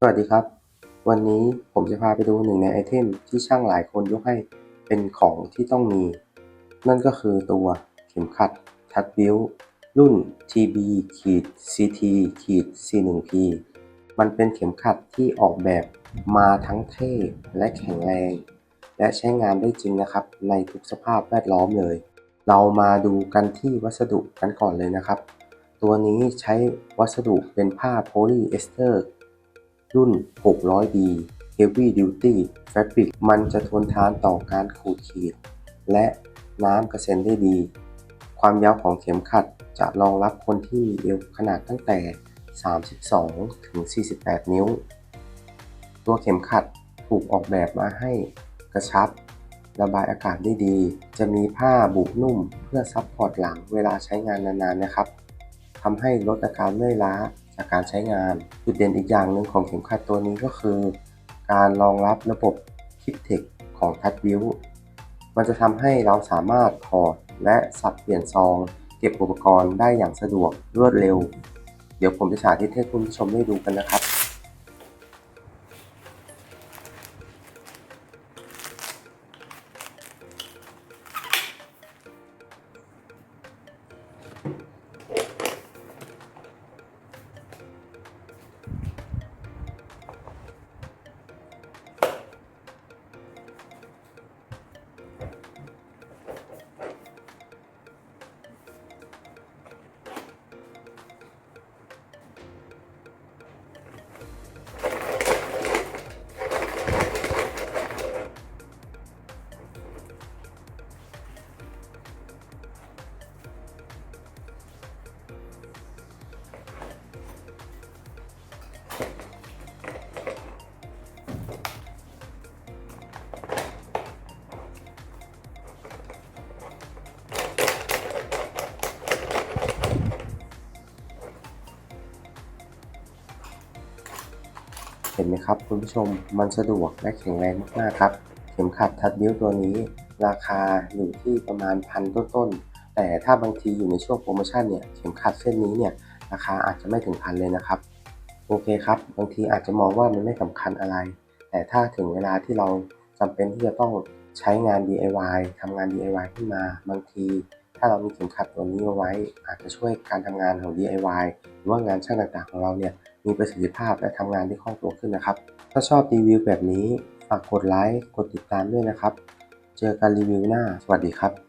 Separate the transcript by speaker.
Speaker 1: สวัสดีครับ วันนี้ผมจะพาไปดูหนึ่งในไอเทมที่ช่างหลายคนยกให้เป็นของที่ต้องมี นั่นก็คือตัวเข็มขัดทัดบิลรุ่น TB ขีด CT ขีด C1P มันเป็นเข็มขัดที่ออกแบบมาทั้งเท่และแข็งแรง และใช้งานได้จริงนะครับ ในทุกสภาพแวดล้อมเลย เรามาดูกันที่วัสดุกันก่อนเลยนะครับ ตัวนี้ใช้วัสดุเป็นผ้าโพลีเอสเตอร์ รุ่น 600D Heavy Duty Fabric มันจะทนทานต่อการขูดขีด และน้ำกระเซ็นได้ดี ความยาวของเข็มขัดจะรองรับคนที่มีเอวขนาดตั้งแต่ 32 ถึง 48 นิ้ว ตัวเข็มขัดถูกออกแบบมาให้กระชับ ระบายอากาศได้ดี จะมีผ้าบุนุ่มเพื่อซับพอร์ตหลังเวลาใช้งานนานๆนะครับทำให้ลดอาการเมื่อยล้า จากการใช้งาน จุดเด่นอีกอย่างหนึ่งของเข็มขัดตัวนี้ก็คือ การรองรับระบบคิปเทคของทัดบิวมันจะทำให้เราสามารถถอดและสับเปลี่ยนซอง เก็บอุปกรณ์ได้อย่างสะดวกรวดเร็ว เดี๋ยวผมจะสาธิตให้คุณผู้ชมได้ดูกันนะครับ ห็นไหมครับคุณผู้ชมมันสะดวกและแข็งแรงมากๆครับ เข็มขัดทัดบิ้วตัวนี้ ราคาอยู่ที่ประมาณพันต้นๆ แต่ถ้าบางทีอยู่ในช่วงโปรโมชั่นเนี่ยเข็มขัดเส้นนี้เนี่ยราคาอาจจะไม่ถึงพันเลยนะครับ โอเคครับบางทีอาจจะมองว่ามันไม่สำคัญอะไร แต่ถ้าถึงเวลาที่เราจำเป็นที่จะต้องใช้งาน DIY ทำงาน DIY ขึ้นมา บางที ถ้าเรามีเข็มขัดตัวนี้เอาไว้ อาจจะช่วยการทำงานของ DIY หรือว่างานช่างต่างๆของเราเนี่ยมีประสิทธิภาพและทำงานได้คล่องตัวขึ้นนะครับ ถ้าชอบรีวิวแบบนี้ฝากกดไลค์กดติดตามด้วยนะครับ เจอกันรีวิวหน้า สวัสดีครับ